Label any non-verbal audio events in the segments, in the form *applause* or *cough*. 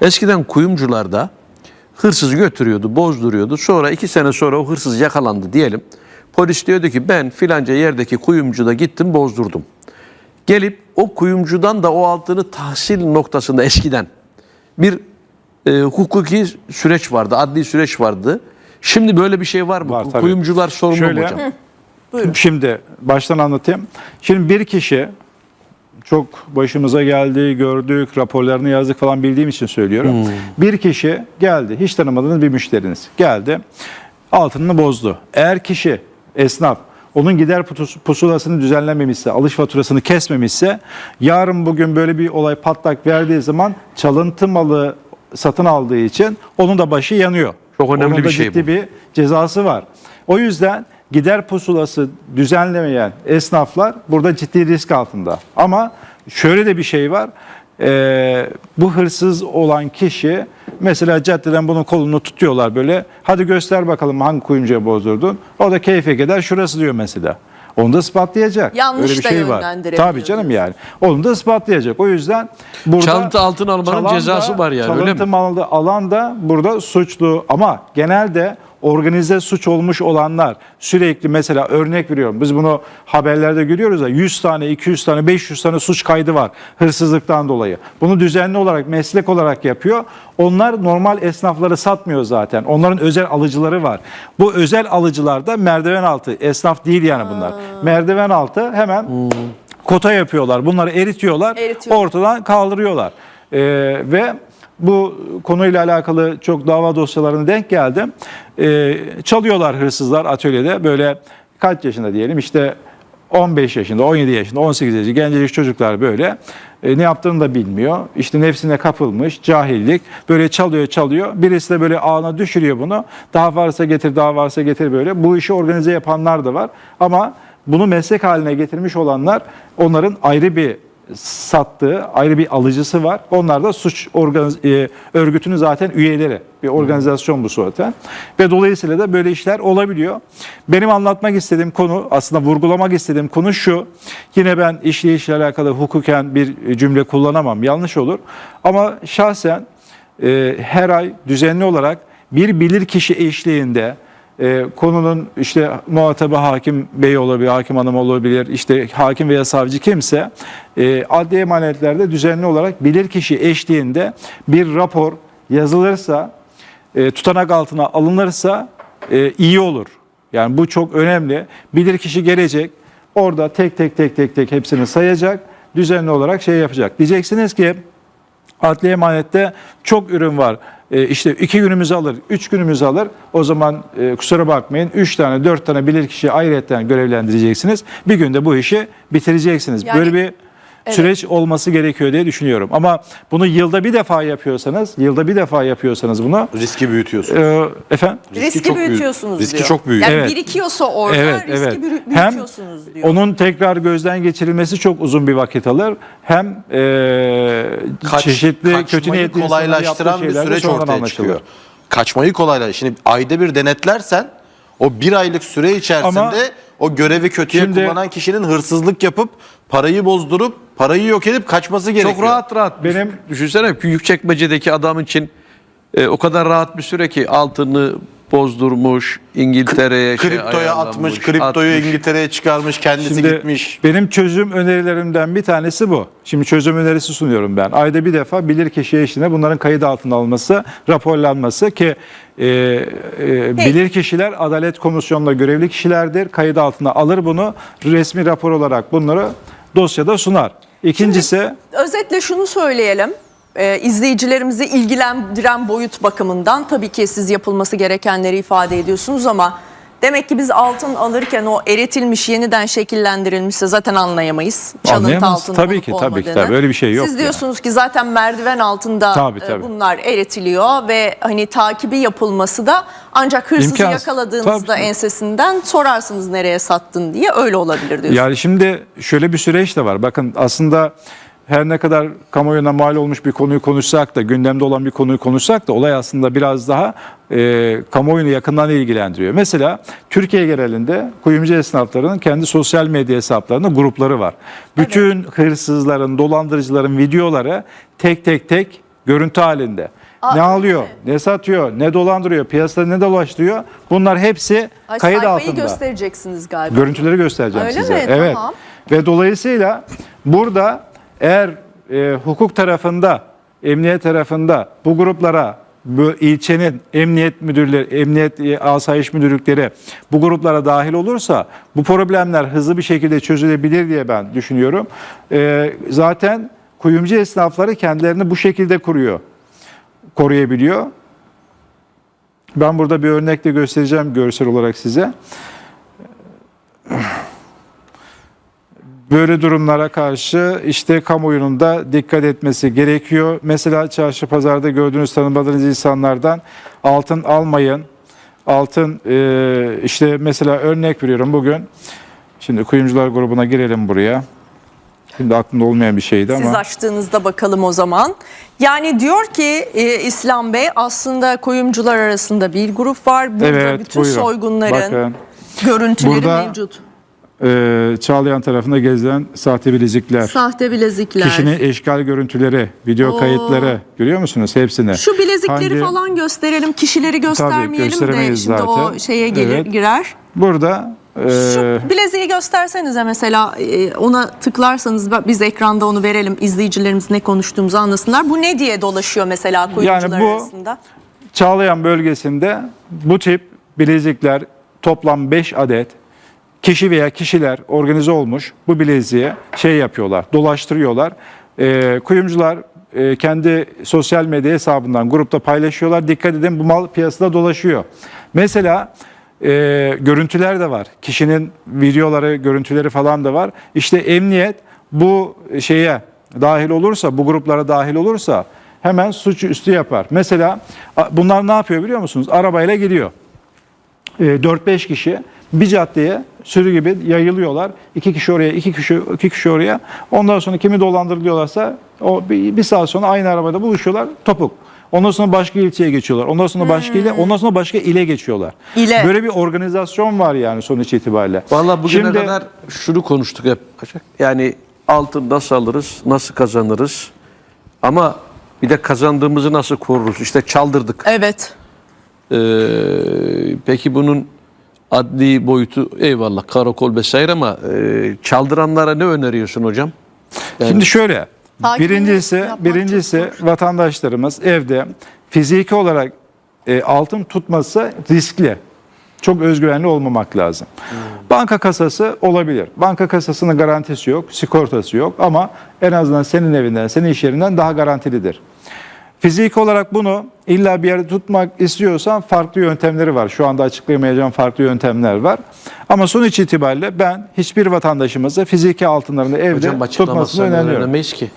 Eskiden kuyumcularda hırsız götürüyordu, bozduruyordu. Sonra iki sene sonra o hırsız yakalandı diyelim. Polis diyordu ki ben filanca yerdeki kuyumcuda gittim bozdurdum. Gelip o kuyumcudan da o altını tahsil noktasında eskiden bir e, hukuki süreç vardı, adli süreç vardı. Şimdi böyle bir şey var mı? Var, tabii. Kuyumcular sorumlu mu Şöyle, hocam? Şimdi baştan anlatayım. Şimdi bir kişi çok başımıza geldi, gördük, raporlarını yazdık falan bildiğim için söylüyorum. Bir kişi geldi, hiç tanımadığınız bir müşteriniz geldi, altınını bozdu. Eğer kişi, esnaf, onun gider pusulasını düzenlememişse, alış faturasını kesmemişse, yarın bugün böyle bir olay patlak verdiği zaman çalıntı malı satın aldığı için onun da başı yanıyor. Çok önemli onun da bir şey ciddi bu. bir cezası var. O yüzden gider pusulası düzenlemeyen esnaflar burada ciddi risk altında. Ama şöyle de bir şey var. Ee, bu hırsız olan kişi mesela caddeden bunun kolunu tutuyorlar böyle. Hadi göster bakalım hangi kuyumcuya bozdurdun. O da keyfe gider şurası diyor mesela. Onu da ispatlayacak. Yanlış Öyle bir da şey var. Tabii canım yani. Onu da ispatlayacak. O yüzden burada Çalıntı altın almanın çalan da- cezası var yani, öyle mi? Çalıntı malı alan da burada suçlu ama genelde organize suç olmuş olanlar sürekli mesela örnek veriyorum biz bunu haberlerde görüyoruz ya 100 tane 200 tane 500 tane suç kaydı var hırsızlıktan dolayı. Bunu düzenli olarak meslek olarak yapıyor. Onlar normal esnafları satmıyor zaten. Onların özel alıcıları var. Bu özel alıcılar da merdiven altı esnaf değil yani bunlar. Merdiven altı hemen kota yapıyorlar. Bunları eritiyorlar. Eritiyor. Ortadan kaldırıyorlar. Ee, ve bu konuyla alakalı çok dava dosyalarına denk geldim. Ee, çalıyorlar hırsızlar atölyede böyle kaç yaşında diyelim işte 15 yaşında, 17 yaşında, 18 yaşında gencecik çocuklar böyle e, ne yaptığını da bilmiyor. İşte nefsine kapılmış, cahillik. Böyle çalıyor çalıyor. Birisi de böyle ağına düşürüyor bunu. Daha varsa getir, daha varsa getir böyle. Bu işi organize yapanlar da var. Ama bunu meslek haline getirmiş olanlar onların ayrı bir sattığı ayrı bir alıcısı var. Onlar da suç e, örgütünün zaten üyeleri. Bir organizasyon bu zaten. Ve dolayısıyla da böyle işler olabiliyor. Benim anlatmak istediğim konu aslında vurgulamak istediğim konu şu. Yine ben işleyişle alakalı hukuken bir cümle kullanamam. Yanlış olur. Ama şahsen e, her ay düzenli olarak bir bilirkişi eşliğinde e, konunun işte muhatabı hakim bey olabilir, hakim hanım olabilir, işte hakim veya savcı kimse e, adli emanetlerde düzenli olarak bilirkişi eşliğinde bir rapor yazılırsa, e, tutanak altına alınırsa e, iyi olur. Yani bu çok önemli. Bilirkişi gelecek, orada tek tek tek tek tek hepsini sayacak, düzenli olarak şey yapacak. Diyeceksiniz ki Adli emanette çok ürün var. E, işte iki günümüzü alır, üç günümüzü alır. O zaman e, kusura bakmayın üç tane, dört tane bilirkişi ayrıyetten görevlendireceksiniz. Bir günde bu işi bitireceksiniz. Yani- Böyle bir süreç olması gerekiyor diye düşünüyorum. Ama bunu yılda bir defa yapıyorsanız, yılda bir defa yapıyorsanız bunu Riski büyütüyorsun. e, efendim Riski, çok büyük. büyütüyorsunuz Riski diyor. çok büyük. Yani Evet. birikiyorsa orada Evet, riski evet. büyü- Hem büyütüyorsunuz diyor. onun tekrar gözden geçirilmesi çok uzun bir vakit alır. Hem e, Kaç- çeşitli kötü niyetli kolaylaştıran bir süreç ortaya anlaşılır. çıkıyor. Kaçmayı kolaylaştıran. Şimdi ayda bir denetlersen o bir aylık süre içerisinde Ama o görevi kötüye şimdi- kullanan kişinin hırsızlık yapıp parayı bozdurup parayı yok edip kaçması gerekiyor. Çok rahat rahat. Benim- Düşünsene büyük çekmecedeki adam için e, o kadar rahat bir süre ki altını bozdurmuş, İngiltere'ye şey Kriptoya atmış, kriptoyu atmış. İngiltere'ye çıkarmış, kendisi Şimdi gitmiş. benim çözüm önerilerimden bir tanesi bu. Şimdi çözüm önerisi sunuyorum ben. Ayda bir defa bilirkişi eşliğinde bunların kayıt altına alınması, raporlanması ki e, e, bilirkişiler Adalet Komisyonu'nda görevli kişilerdir. Kayıt altına alır bunu. Resmi rapor olarak bunları dosyada sunar. İkincisi Özetle şunu söyleyelim. Ee, izleyicilerimizi ilgilendiren boyut bakımından tabii ki siz yapılması gerekenleri ifade ediyorsunuz ama demek ki biz altın alırken o eritilmiş yeniden şekillendirilmişse zaten anlayamayız. Çalıntı Anlayamayız. altın Tabii olup ki, tabii ki, olmadığını. tabii. Öyle bir şey yok Siz yani. diyorsunuz ki zaten merdiven altında Tabii, e, tabii. bunlar eritiliyor ve hani takibi yapılması da ancak hırsızı İmkansız. yakaladığınızda Tabii. ensesinden sorarsınız nereye sattın diye öyle olabilir diyorsunuz. Yani şimdi şöyle bir süreç de var. Bakın aslında her ne kadar kamuoyuna mal olmuş bir konuyu konuşsak da, gündemde olan bir konuyu konuşsak da olay aslında biraz daha e, kamuoyunu yakından ilgilendiriyor. Mesela Türkiye genelinde kuyumcu esnaflarının kendi sosyal medya hesaplarında grupları var. Bütün hırsızların, dolandırıcıların videoları tek tek tek görüntü halinde. ne alıyor, ne satıyor, ne dolandırıyor, piyasada ne dolaştırıyor bunlar hepsi Ay, kayıt altında. göstereceksiniz galiba. Görüntüleri göstereceğim Öyle size. mi? Evet. Tamam. Ve dolayısıyla burada eğer e, hukuk tarafında, emniyet tarafında bu gruplara bu ilçenin emniyet müdürleri, emniyet e, asayiş müdürlükleri bu gruplara dahil olursa bu problemler hızlı bir şekilde çözülebilir diye ben düşünüyorum. E, zaten kuyumcu esnafları kendilerini bu şekilde kuruyor, koruyabiliyor. Ben burada bir örnek de göstereceğim görsel olarak size. Böyle durumlara karşı işte kamuoyunun da dikkat etmesi gerekiyor. Mesela çarşı pazarda gördüğünüz tanımadığınız insanlardan altın almayın. Altın e, işte mesela örnek veriyorum bugün. Şimdi kuyumcular grubuna girelim buraya. Şimdi aklımda olmayan bir şeydi Siz ama. açtığınızda bakalım o zaman. Yani diyor ki e, İslam Bey aslında kuyumcular arasında bir grup var. Burada Evet, bütün buyurun. soygunların Bakın. görüntüleri Burada- mevcut. E, Çağlayan tarafında gezilen sahte bilezikler. Sahte bilezikler. Kişinin eşgal görüntüleri, video Oo. kayıtları görüyor musunuz hepsini? Şu bilezikleri Hangi- falan gösterelim. Kişileri göstermeyelim de gösteremeyiz şimdi o zaten. şeye gelir Evet. girer. Burada e, Şu bileziği göstersenize mesela e, ona tıklarsanız biz ekranda onu verelim izleyicilerimiz ne konuştuğumuzu anlasınlar. Bu ne diye dolaşıyor mesela kuyumcular bu- arasında? Çağlayan bölgesinde bu tip bilezikler toplam 5 adet kişi veya kişiler organize olmuş bu bileziğe şey yapıyorlar, dolaştırıyorlar. Ee, kuyumcular e, kendi sosyal medya hesabından grupta paylaşıyorlar. Dikkat edin bu mal piyasada dolaşıyor. Mesela e, görüntüler de var. Kişinin videoları, görüntüleri falan da var. İşte emniyet bu şeye dahil olursa, bu gruplara dahil olursa hemen suçüstü yapar. Mesela bunlar ne yapıyor biliyor musunuz? Arabayla gidiyor. E, 4-5 kişi bir caddeye sürü gibi yayılıyorlar. İki kişi oraya, iki kişi, iki kişi oraya. Ondan sonra kimi dolandırılıyorlarsa o bir, bir saat sonra aynı arabada buluşuyorlar. Topuk. Ondan sonra başka ilçeye geçiyorlar. Ondan sonra başka ile, ondan sonra başka ile geçiyorlar. İle. Böyle bir organizasyon var yani sonuç itibariyle. Vallahi bugüne Şimdi- kadar şunu konuştuk hep. Yani altın nasıl alırız, nasıl kazanırız? Ama bir de kazandığımızı nasıl koruruz? İşte çaldırdık. Evet. Ee, peki bunun adli boyutu eyvallah karakol vesaire ama e, çaldıranlara ne öneriyorsun hocam? Yani- Şimdi şöyle. Takibini Birincisi, birincisi vatandaşlarımız evde fiziki olarak e, altın tutması riskli. Çok özgüvenli olmamak lazım. Banka kasası olabilir. Banka kasasının garantisi yok, sigortası yok ama en azından senin evinden, senin iş yerinden daha garantilidir. Fiziki olarak bunu illa bir yerde tutmak istiyorsan farklı yöntemleri var. Şu anda açıklayamayacağım farklı yöntemler var. Ama sonuç itibariyle ben hiçbir vatandaşımıza fiziki altınlarını evde Hocam tutmasını açıklamasını öneriyorum. ki.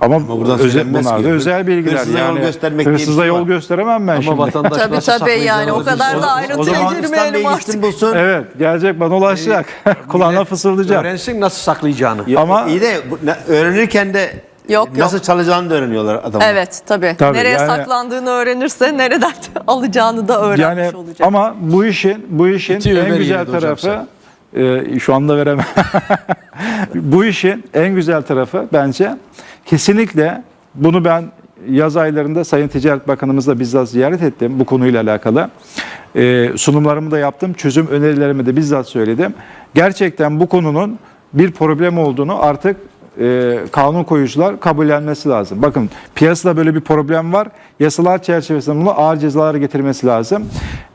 Ama, buradan özel, söylenmez bunlar ki. da özel bilgiler. Hırsıza yol yani. göstermek diye bir Hırsıza şey yol var. gösteremem ben Ama şimdi. vatandaş Tabii nasıl tabii yani saklayacağını o kadar da bilsin. ayrıntıya zaman girmeyelim artık. gitsin bulsun. Evet gelecek bana ulaşacak. *laughs* Kulağına fısıldayacak. Öğrensin nasıl saklayacağını. Ya, Ama- iyi de bu- ne- öğrenirken de Yok, yok. nasıl çalacağını da öğreniyorlar adamlar. Evet tabii. Tabii, Nereye yani- saklandığını öğrenirse nereden *laughs* alacağını da öğrenmiş Yani olacak. ama bu işin bu işin Bitiyor en Ömer güzel yedi hocam tarafı e, şu anda veremem. *laughs* bu işin en güzel tarafı bence kesinlikle bunu ben yaz aylarında Sayın Ticaret Bakanımızla bizzat ziyaret ettim bu konuyla alakalı. E, sunumlarımı da yaptım. Çözüm önerilerimi de bizzat söyledim. Gerçekten bu konunun bir problem olduğunu artık e, kanun koyucular kabullenmesi lazım. Bakın piyasada böyle bir problem var. Yasalar çerçevesinde bunu ağır cezalar getirmesi lazım.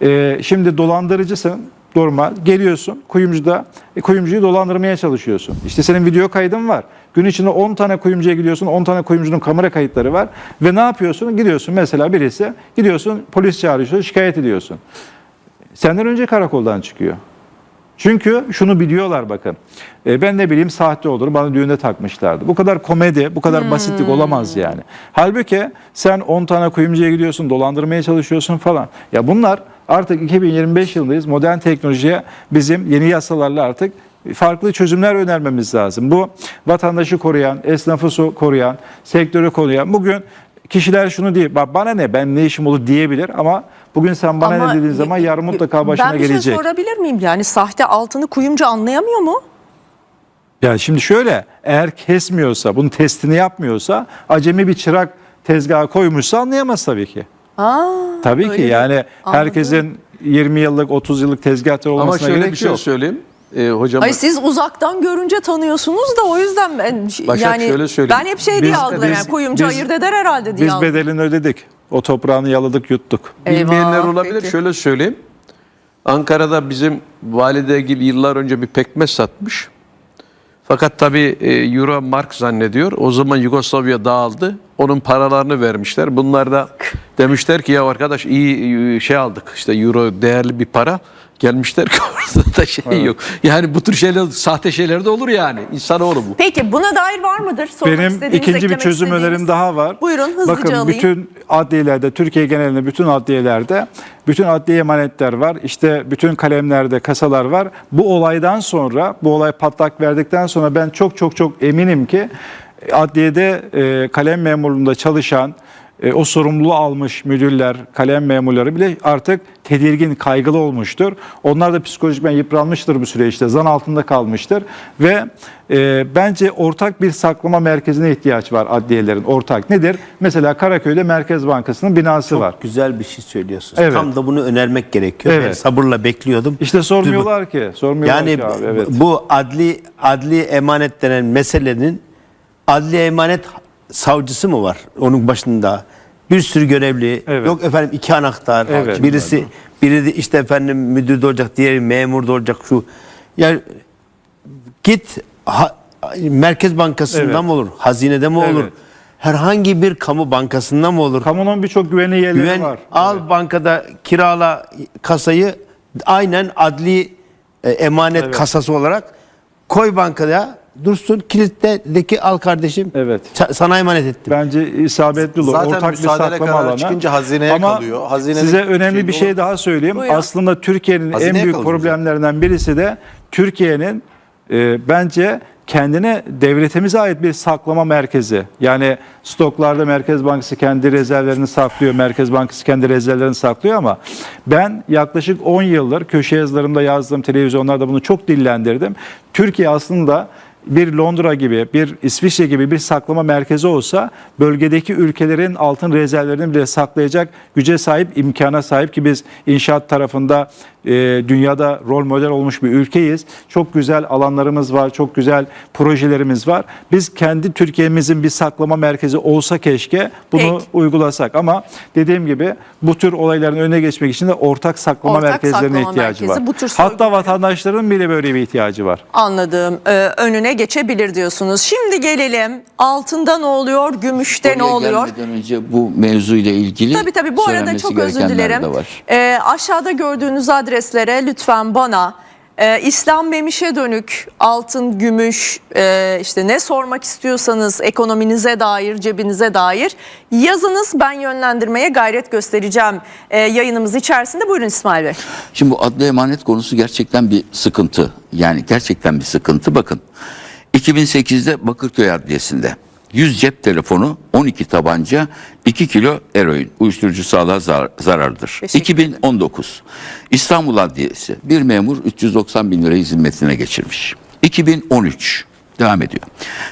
E, şimdi dolandırıcısın normal geliyorsun kuyumcuda e, kuyumcuyu dolandırmaya çalışıyorsun. İşte senin video kaydın var. Gün içinde 10 tane kuyumcuya gidiyorsun 10 tane kuyumcunun kamera kayıtları var. Ve ne yapıyorsun? Gidiyorsun mesela birisi gidiyorsun polis çağırıyorsun şikayet ediyorsun. Senden önce karakoldan çıkıyor. Çünkü şunu biliyorlar bakın. E, ben ne bileyim sahte olur bana düğünde takmışlardı. Bu kadar komedi, bu kadar basitlik olamaz yani. Halbuki sen 10 tane kuyumcuya gidiyorsun, dolandırmaya çalışıyorsun falan. Ya bunlar artık 2025 yılındayız. Modern teknolojiye bizim yeni yasalarla artık farklı çözümler önermemiz lazım. Bu vatandaşı koruyan, esnafı koruyan, sektörü koruyan. Bugün kişiler şunu diye, "Ba- bana ne ben ne işim olur diyebilir ama bugün sen bana Ama ne dediğin zaman yarın mutlaka başına ben bir gelecek. şey sorabilir miyim? Yani sahte altını kuyumcu anlayamıyor mu? Ya şimdi şöyle eğer kesmiyorsa, bunun testini yapmıyorsa acemi bir çırak tezgaha koymuşsa anlayamaz tabii ki. Aa, Tabii ki mi? yani Anladım. herkesin 20 yıllık 30 yıllık tezgahtar Ama olmasına şöyle gerek bir şey yok. söyleyeyim. E, hocam Hayır siz uzaktan görünce tanıyorsunuz da o yüzden ben Başak yani şöyle söyleyeyim. ben hep şey diye Biz- algılarım. biz- Yani kuyumcu biz- ayırt eder herhalde diye Biz algılarım. bedelini ödedik. O toprağını yaladık yuttuk. bilmeyenler Eyvah, olabilir. peki. Şöyle söyleyeyim. Ankara'da bizim validegil yıllar önce bir pekmez satmış. Fakat tabii e, Euro Mark zannediyor. O zaman Yugoslavya dağıldı. Onun paralarını vermişler. Bunlar da demişler ki ya arkadaş iyi şey aldık. İşte Euro değerli bir para. Gelmişler ki orada da şey yok. Yani bu tür şeyler sahte şeyler de olur yani. İnsanoğlu bu. Peki buna dair var mıdır? Sormak Benim ikinci bir çözüm istediğiniz? önerim daha var. Buyurun hızlıca Bakın alayım. bütün adliyelerde, Türkiye genelinde bütün adliyelerde bütün adliye emanetler var. İşte bütün kalemlerde kasalar var. Bu olaydan sonra, bu olay patlak verdikten sonra ben çok çok çok eminim ki adliyede e, kalem memurluğunda çalışan e, o sorumluluğu almış müdürler, kalem memurları bile artık tedirgin, kaygılı olmuştur. Onlar da psikolojikmen yıpranmıştır bu süreçte, zan altında kalmıştır ve e, bence ortak bir saklama merkezine ihtiyaç var adliyelerin. Ortak nedir? Mesela Karaköy'de Merkez Bankası'nın binası var. Güzel bir şey söylüyorsunuz. Evet. Tam da bunu önermek gerekiyor. Evet. Ben sabırla bekliyordum. İşte sormuyorlar ki, sormuyorlar Yani ki abi. Evet. bu adli adli emanet denen meselenin adli emanet savcısı mı var onun başında? Bir sürü görevli. Evet. Yok efendim iki anahtar. Evet. Birisi biri de işte efendim müdür de olacak, diğeri memur da olacak şu. Yani git ha- Merkez Bankası'ndan Evet. mı olur? Hazinede mi olur? Evet. Herhangi bir kamu bankasından mı olur? Kamunun birçok güvenli yerleri Güven var. al bankada kirala kasayı aynen adli e, emanet Evet. kasası olarak koy bankaya dursun kilitteki al kardeşim. Evet. Sa- sana emanet ettim. Bence isabetli olur. Zaten Ortak bir saklama alanı. çıkınca hazineye Ama kalıyor. Hazinenin size önemli bir şey olur. daha söyleyeyim. Aslında Türkiye'nin en büyük problemlerinden birisi de Türkiye'nin e, bence kendine devletimize ait bir saklama merkezi. Yani stoklarda Merkez Bankası kendi rezervlerini saklıyor, Merkez Bankası kendi rezervlerini saklıyor ama ben yaklaşık 10 yıldır köşe yazılarımda yazdığım televizyonlarda bunu çok dillendirdim. Türkiye aslında bir Londra gibi, bir İsviçre gibi bir saklama merkezi olsa bölgedeki ülkelerin altın rezervlerini bile saklayacak güce sahip, imkana sahip ki biz inşaat tarafında e, dünyada rol model olmuş bir ülkeyiz. Çok güzel alanlarımız var, çok güzel projelerimiz var. Biz kendi Türkiye'mizin bir saklama merkezi olsa keşke bunu Peki. uygulasak ama dediğim gibi bu tür olayların önüne geçmek için de ortak saklama Ortak merkezlerine saklama ihtiyacı merkezi, var. bu tür Hatta vatandaşların bile böyle bir ihtiyacı var. Anladım. Ee, önüne geçebilir diyorsunuz. Şimdi gelelim altında ne oluyor, gümüşte ne Oraya oluyor? gelmeden önce bu mevzuyla ilgili Tabii tabii bu arada çok özür dilerim. Ee, aşağıda gördüğünüz adreslere lütfen bana e, İslam Memiş'e dönük altın, gümüş e, işte ne sormak istiyorsanız ekonominize dair, cebinize dair yazınız. Ben yönlendirmeye gayret göstereceğim e, yayınımız içerisinde. Buyurun İsmail Bey. Şimdi bu adli emanet konusu gerçekten bir sıkıntı. Yani gerçekten bir sıkıntı. Bakın 2008'de Bakırköy Adliyesi'nde 100 cep telefonu, 12 tabanca, 2 kilo eroin uyuşturucu sağlığa zar- zararlıdır. Teşekkür 2019 İstanbul Adliyesi bir memur 390 bin lirayı zimmetine geçirmiş. 2013 devam ediyor.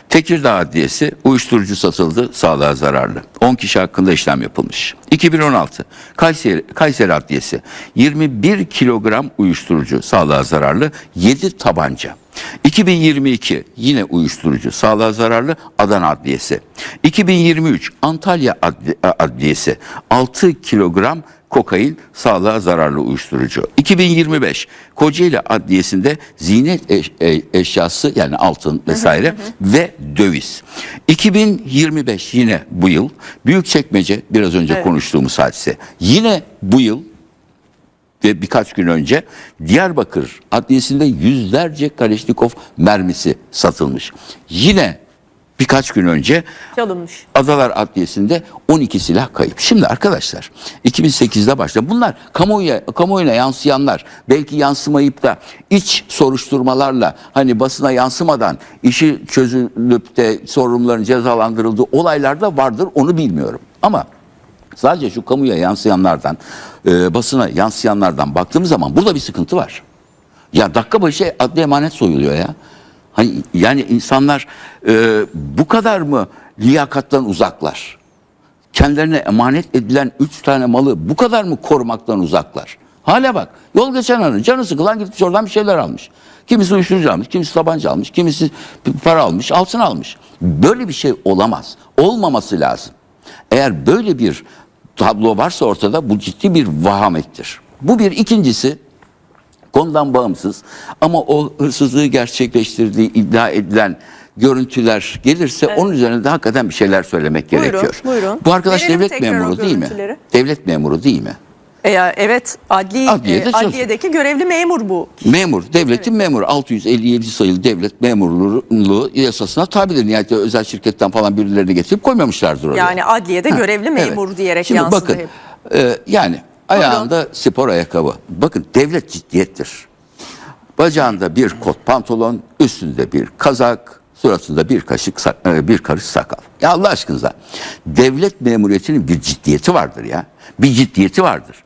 Tekirdağ Adliyesi uyuşturucu satıldı sağlığa zararlı. 10 kişi hakkında işlem yapılmış. 2016 Kayseri, Kayseri Adliyesi 21 kilogram uyuşturucu sağlığa zararlı 7 tabanca. 2022 yine uyuşturucu sağlığa zararlı Adana Adliyesi. 2023 Antalya Adli- Adliyesi 6 kilogram kokain sağlığa zararlı uyuşturucu. 2025 Kocaeli Adliyesi'nde zinet eş- e- eşyası yani altın vesaire ve döviz. 2025 yine bu yıl Büyükçekmece biraz önce Evet. konuştuğumuz hadise. Yine bu yıl ve birkaç gün önce Diyarbakır Adliyesi'nde yüzlerce Kaleşnikov mermisi satılmış. Yine birkaç gün önce Çalınmış. Adalar Adliyesi'nde 12 silah kayıp. Şimdi arkadaşlar 2008'de başladı. Bunlar kamuoya, kamuoyuna yansıyanlar belki yansımayıp da iç soruşturmalarla hani basına yansımadan işi çözülüp de sorumluların cezalandırıldığı olaylar da vardır onu bilmiyorum. Ama sadece şu kamuya yansıyanlardan e, basına yansıyanlardan baktığımız zaman burada bir sıkıntı var. Ya dakika başı adli emanet soyuluyor ya. Hani yani insanlar e, bu kadar mı liyakattan uzaklar? kendilerine emanet edilen üç tane malı bu kadar mı korumaktan uzaklar? Hala bak yol geçen hanın canı sıkılan gitmiş oradan bir şeyler almış. Kimisi uyuşturucu almış, kimisi tabanca almış, kimisi para almış, altın almış. Böyle bir şey olamaz. Olmaması lazım. Eğer böyle bir tablo varsa ortada bu ciddi bir vahamettir. Bu bir. ikincisi konudan bağımsız ama o hırsızlığı gerçekleştirdiği iddia edilen görüntüler gelirse onun üzerine de hakikaten bir şeyler söylemek Buyurun, gerekiyor. buyurun. Bu arkadaş Verelim devlet memuru değil mi? Devlet memuru değil mi? E, evet adli, Adliyede e, çalışıyor. adliyedeki görevli memur bu. Memur, devletin memuru 657 sayılı devlet memurluğu yasasına tabidir. Nihayet özel şirketten falan birilerini getirip koymamışlardır oraya. Yani adliyede Ha, görevli memur evet. diyerek Şimdi yansıdı bakın, hep. e, yani ayağında spor ayakkabı. Bakın devlet ciddiyettir. Bacağında bir kot pantolon, üstünde bir kazak, suratında bir kaşık e, bir karış sakal. Ya Allah aşkınıza devlet memuriyetinin bir ciddiyeti vardır ya. Bir ciddiyeti vardır.